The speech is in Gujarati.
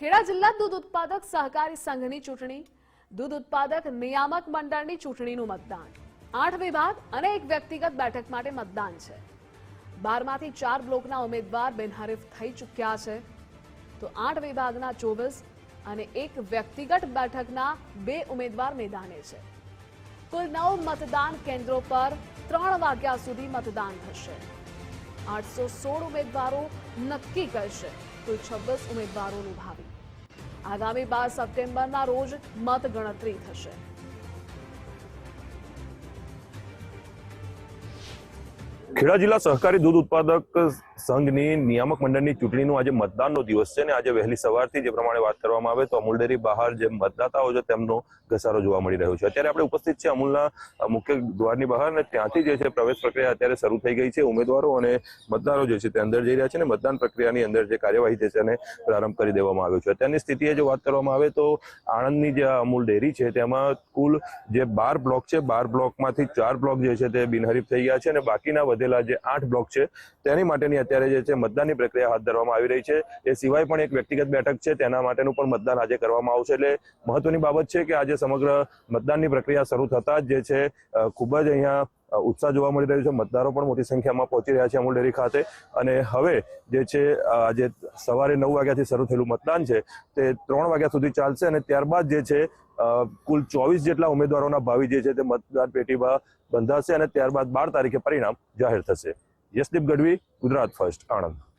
ખેડા જિલ્લા દૂધ ઉત્પાદક સહકારી સંઘની ચૂંટણી, દૂધ ઉત્પાદક નિયામક મંડળની ચૂંટણીનું મતદાન. આઠ વિભાગ અને એક વ્યક્તિગત બેઠક માટે મતદાન છે. બારમાંથી ચાર બ્લોકના ઉમેદવાર બિનહરીફ થઈ ચૂક્યા છે. તો આઠ વિભાગના ચોવીસ અને એક વ્યક્તિગત બેઠકના બે ઉમેદવાર મેદાને છે. કુલ નવ મતદાન કેન્દ્રો પર ત્રણ વાગ્યા સુધી મતદાન થશે. આઠસો સોળ ઉમેદવારો નક્કી કરશે. કુલ છવ્વીસ ઉમેદવારોનું ભાવિ આગામી બાર સપ્ટેમ્બરના રોજ મતગણતરી થશે. ખેડા જિલ્લા સહકારી દૂધ ઉત્પાદક સંઘની નિયામક મંડળની ચૂંટણીનો આજે મતદાનનો દિવસ છે અને આજે વહેલી સવારથી જે પ્રમાણે વાત કરવામાં આવે તો અમૂલ ડેરી બહાર જે મતદાતાઓ છે તેમનો ઘસારો જોવા મળી રહ્યો છે. અત્યારે આપણે ઉપસ્થિત છે અમૂલના મુખ્ય દ્વારની બહાર અને ત્યાંથી જે છે પ્રવેશ પ્રક્રિયા અત્યારે શરૂ થઈ ગઈ છે. ઉમેદવારો અને મતદારો જે છે તે અંદર જઈ રહ્યા છે અને મતદાન પ્રક્રિયાની અંદર જે કાર્યવાહી છે એને પ્રારંભ કરી દેવામાં આવ્યો છે. અત્યારની સ્થિતિએ જો વાત કરવામાં આવે તો આણંદની જે અમૂલ ડેરી છે તેમાં કુલ જે બાર બ્લોક છે, બાર બ્લોકમાંથી ચાર બ્લોક જે છે તે બિનહરીફ થઈ ગયા છે અને બાકીના વધેલા જે આઠ બ્લોક છે, તેની માટેની અત્યારે જે છે મતદાનની પ્રક્રિયા હાથ ધરવામાં આવી રહી છે. એ સિવાય પણ એક વ્યક્તિગત બેઠક છે, તેના માટેનું પણ મતદાન આજે કરવામાં આવશે. એટલે મહત્વની બાબત છે કે આજે સમગ્ર મતદાનની પ્રક્રિયા શરૂ થતા જ જે છે ખૂબ જ અહીંયા ઉત્સાહ જોવા મળી રહ્યો છે. મતદારો પણ મોટી સંખ્યામાં પહોંચી રહ્યા છે અમૂલ ડેરી ખાતે. અને હવે જે છે આજે સવારે નવ વાગ્યાથી શરૂ થયેલું મતદાન છે, તે ત્રણ વાગ્યા સુધી ચાલશે અને ત્યારબાદ જે છે કુલ ચોવીસ જેટલા ઉમેદવારોના ભાવિ જે છે, તે મતદાન પેટીમાં બંધાશે અને ત્યારબાદ બાર તારીખે પરિણામ જાહેર થશે. યશદીપ ગઢવી, ગુજરાત ફર્સ્ટ આણંદ.